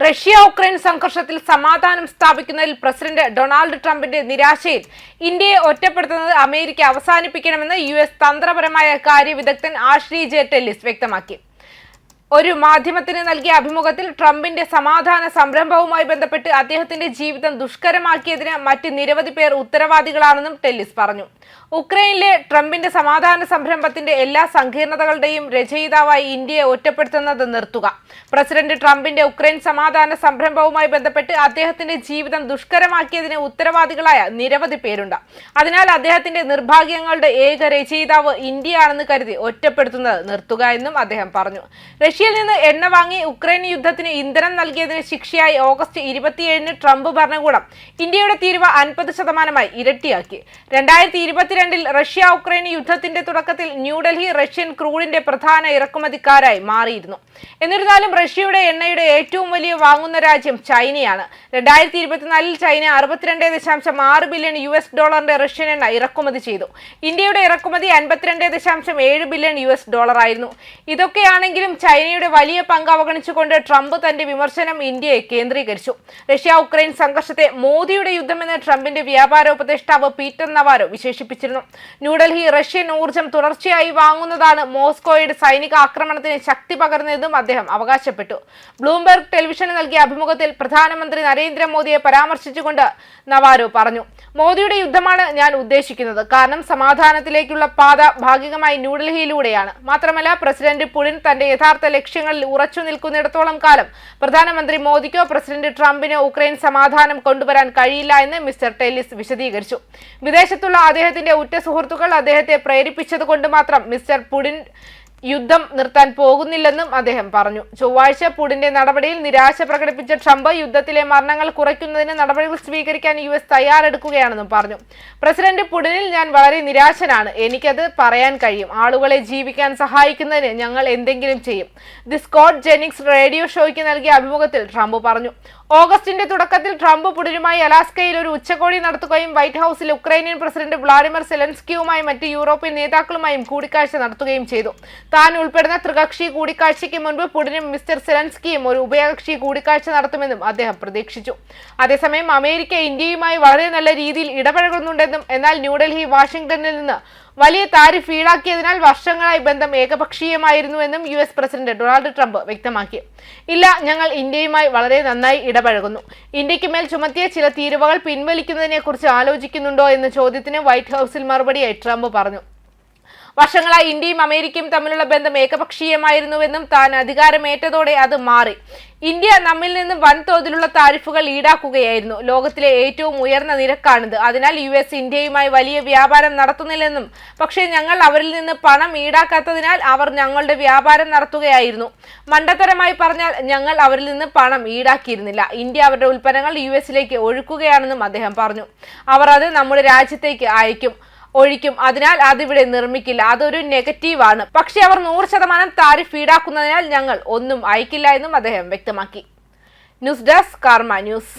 Russia Ukraine സംഘർഷത്തിൽ സമാധാനം സ്ഥാപിക്കുന്നതിൽ president Donald ട്രംപിന്റെ നിരാശയിൽ ഇന്ത്യയെ ഒറ്റപ്പെടുത്തുന്നത് അമേരിക്ക അവസാനിപ്പിക്കണമെന്ന് യു എസ് തന്ത്രപരമായ കാര്യവിദഗ്ധൻ ആഷ്ലി ജെ ടെല്ലിസ് വ്യക്തമാക്കി. ഒരു മാധ്യമത്തിന് നൽകിയ അഭിമുഖത്തിൽ ട്രംപിന്റെ സമാധാന സംരംഭവുമായി ബന്ധപ്പെട്ട് അദ്ദേഹത്തിന്റെ ജീവിതം ദുഷ്കരമാക്കിയതിന് മറ്റ് നിരവധി പേർ ഉത്തരവാദികളാണെന്നും ടെല്ലിസ് പറഞ്ഞു. ഉക്രൈനിലെ ട്രംപിന്റെ സമാധാന സംരംഭത്തിന്റെ എല്ലാ സങ്കീർണതകളുടെയും രചയിതാവായി ഇന്ത്യയെ ഒറ്റപ്പെടുത്തുന്നത് നിർത്തുക. പ്രസിഡന്റ് ട്രംപിന്റെ ഉക്രൈൻ സമാധാന സംരംഭവുമായി ബന്ധപ്പെട്ട് അദ്ദേഹത്തിന്റെ ജീവിതം ദുഷ്കരമാക്കിയതിന് ഉത്തരവാദികളായ നിരവധി പേരുണ്ട്. അതിനാൽ അദ്ദേഹത്തിന്റെ നിർഭാഗ്യങ്ങളുടെ ഏക രചയിതാവ് ഇന്ത്യയാണെന്ന് കരുതി ഒറ്റപ്പെടുത്തുന്നത് നിർത്തുക എന്നും അദ്ദേഹം പറഞ്ഞു. റഷ്യയിൽ നിന്ന് എണ്ണ വാങ്ങി ഉക്രൈൻ യുദ്ധത്തിന് ഇന്ധനം നൽകിയതിന് ശിക്ഷയായി ഓഗസ്റ്റ് ഇരുപത്തിയേഴിന് ട്രംപ് ഭരണകൂടം. ഇന്ത്യയുടെ തീരുവ അൻപത് ശതമാനമായി ഇരട്ടിയാക്കി. രണ്ടായിരത്തി ഇരുപത്തിരണ്ടിൽ റഷ്യ ഉക്രൈൻ യുദ്ധത്തിന്റെ തുടക്കത്തിൽ ന്യൂഡൽഹി റഷ്യൻ ക്രൂഡിന്റെ പ്രധാന ഇറക്കുമതിക്കാരായി മാറിയിരുന്നു. എന്നിരുന്നാലും റഷ്യയുടെ എണ്ണയുടെ ഏറ്റവും വലിയ വാങ്ങുന്ന രാജ്യം ചൈനയാണ്. രണ്ടായിരത്തി ഇരുപത്തിനാലിൽ ചൈന അറുപത്തിരണ്ട് ദശാംശം ആറ് ബില്യൺ യു എസ് ഡോളറിന്റെ റഷ്യൻ എണ്ണ ഇറക്കുമതി ചെയ്തു. ഇന്ത്യയുടെ ഇറക്കുമതി അൻപത്തിരണ്ട് ദശാംശം ഏഴ് ബില്യൺ യു എസ് ഡോളറായിരുന്നു. ഇതൊക്കെയാണെങ്കിലും ഇതൊക്കെയാണെങ്കിലും ചൈനയുടെ വലിയ പങ്ക് അവഗണിച്ചുകൊണ്ട് ട്രംപ് തന്റെ വിമർശനം ഇന്ത്യയെ കേന്ദ്രീകരിച്ചു. റഷ്യ ഉക്രൈൻ സംഘർഷത്തെ മോദിയുടെ യുദ്ധമെന്ന് ട്രംപിന്റെ വ്യാപാര ഉപദേഷ്ടാവ് പീറ്റർ നവാരോ വിശേഷിപ്പിച്ചിരുന്നു. ന്യൂഡൽഹി റഷ്യൻ ഊർജം തുടർച്ചയായി വാങ്ങുന്നതാണ് മോസ്കോയുടെ സൈനിക ആക്രമണത്തിന് ശക്തി പകർന്നതെന്നും അദ്ദേഹം അവകാശപ്പെട്ടു. ബ്ലൂംബെർഗ് ടെലിവിഷന് നൽകിയ അഭിമുഖത്തിൽ പ്രധാനമന്ത്രി നരേന്ദ്രമോദിയെ പരാമർശിച്ചുകൊണ്ട് നവാരോ പറഞ്ഞു. മോദിയുടെ യുദ്ധമാണ് ഞാൻ ഉദ്ദേശിക്കുന്നത്. കാരണം സമാധാനത്തിലേക്കുള്ള പാത ഭാഗികമായി ന്യൂഡൽഹിയിലൂടെയാണ്. മാത്രമല്ല പ്രസിഡന്റ് പുടിൻ തന്റെ യഥാർത്ഥ ലക്ഷ്യങ്ങളിൽ ഉറച്ചു നിൽക്കുന്നിടത്തോളം കാലം പ്രധാനമന്ത്രി മോദിക്കോ പ്രസിഡന്റ് ട്രംപിനോ ഉക്രൈൻ സമാധാനം കൊണ്ടുവരാൻ കഴിയില്ല എന്ന് മിസ്റ്റർ ടെല്ലിസ് വിശദീകരിച്ചു. വിദേശത്തുള്ള അദ്ദേഹത്തിന്റെ ഉറ്റ സുഹൃത്തുക്കൾ അദ്ദേഹത്തെ പ്രേരിപ്പിച്ചതുകൊണ്ട് മാത്രം മിസ്റ്റർ പുടിൻ യുദ്ധം നിർത്താൻ പോകുന്നില്ലെന്നും അദ്ദേഹം പറഞ്ഞു. ചൊവ്വാഴ്ച പുടിന്റെ നടപടിയിൽ നിരാശ പ്രകടിപ്പിച്ച ട്രംപ് യുദ്ധത്തിലെ മരണങ്ങൾ കുറയ്ക്കുന്നതിന് നടപടികൾ സ്വീകരിക്കാൻ യു എസ് തയ്യാറെടുക്കുകയാണെന്നും പറഞ്ഞു. പ്രസിഡന്റ് പുടിനിൽ ഞാൻ വളരെ നിരാശനാണ്. എനിക്കത് പറയാൻ കഴിയും. ആളുകളെ ജീവിക്കാൻ സഹായിക്കുന്നതിന് ഞങ്ങൾ എന്തെങ്കിലും ചെയ്യും. ദി സ്കോട്ട് ജെനിക്സ് റേഡിയോ ഷോയ്ക്ക് നൽകിയ അഭിമുഖത്തിൽ ട്രംപ് പറഞ്ഞു. ഓഗസ്റ്റിന്റെ തുടക്കത്തിൽ ട്രംപ് പുടിനുമായി അലാസ്കയിൽ ഒരു ഉച്ചകോടി നടത്തുകയും വൈറ്റ് ഹൌസിൽ ഉക്രൈനിയൻ പ്രസിഡന്റ് വ്ളാഡിമിർ സെലൻസ്കിയുമായും മറ്റ് യൂറോപ്യൻ നേതാക്കളുമായും കൂടിക്കാഴ്ച നടത്തുകയും ചെയ്തു. താൻ ഉൾപ്പെടുന്ന ത്രികക്ഷി കൂടിക്കാഴ്ചയ്ക്ക് മുൻപ് പുടിനും മിസ്റ്റർ സെലൻസ്കിയും ഒരു ഉഭയകക്ഷി കൂടിക്കാഴ്ച നടത്തുമെന്നും അദ്ദേഹം പ്രതീക്ഷിച്ചു. അതേസമയം അമേരിക്ക ഇന്ത്യയുമായി വളരെ നല്ല രീതിയിൽ ഇടപഴകുന്നുണ്ടെന്നും എന്നാൽ ന്യൂഡൽഹി വാഷിംഗ്ടണിൽ നിന്ന് വലിയ താരിഫ് ഈടാക്കിയതിനാൽ വർഷങ്ങളായി ബന്ധം ഏകപക്ഷീയമായിരുന്നുവെന്നും U S president Donald Trump വ്യക്തമാക്കി. ഇല്ല ഞങ്ങൾ ഇന്ത്യയുമായി വളരെ നന്നായി ഇടപഴകുന്നു. ഇന്ത്യയ്ക്ക് മേൽ ചുമത്തിയ ചില തീരുവകൾ പിൻവലിക്കുന്നതിനെക്കുറിച്ച് ആലോചിക്കുന്നുണ്ടോ എന്ന ചോദ്യത്തിന് വൈറ്റ് ഹൌസിൽ മറുപടിയായി ട്രംപ് പറഞ്ഞു. വർഷങ്ങളായി ഇന്ത്യയും അമേരിക്കയും തമ്മിലുള്ള ബന്ധം ഏകപക്ഷീയമായിരുന്നുവെന്നും താൻ അധികാരമേറ്റതോടെ അത് മാറി. ഇന്ത്യ നമ്മിൽ നിന്നും വൻതോതിലുള്ള താരിഫുകൾ ഈടാക്കുകയായിരുന്നു. ലോകത്തിലെ ഏറ്റവും ഉയർന്ന നിരക്കാണിത്. അതിനാൽ യു എസ് ഇന്ത്യയുമായി വലിയ വ്യാപാരം നടത്തുന്നില്ലെന്നും പക്ഷേ ഞങ്ങൾ അവരിൽ നിന്ന് പണം ഈടാക്കാത്തതിനാൽ അവർ ഞങ്ങളുടെ വ്യാപാരം നടത്തുകയായിരുന്നു. മണ്ടത്തരമായി പറഞ്ഞാൽ ഞങ്ങൾ അവരിൽ നിന്ന് പണം ഈടാക്കിയിരുന്നില്ല. ഇന്ത്യ അവരുടെ ഉൽപ്പന്നങ്ങൾ യു എസിലേക്ക് ഒഴുക്കുകയാണെന്നും അദ്ദേഹം പറഞ്ഞു. അവർ അത് നമ്മുടെ രാജ്യത്തേക്ക് അയക്കും. ഒഴിക്കും. അതിനാൽ അതിവിടെ നിർമ്മിക്കില്ല. അതൊരു നെഗറ്റീവ് ആണ് പക്ഷേ അവർ നൂറ് ശതമാനം താരിഫ് ഈടാക്കുന്നതിനാൽ ഞങ്ങൾ ഒന്നും അയക്കില്ല എന്നും അദ്ദേഹം വ്യക്തമാക്കി. News desk Karma news.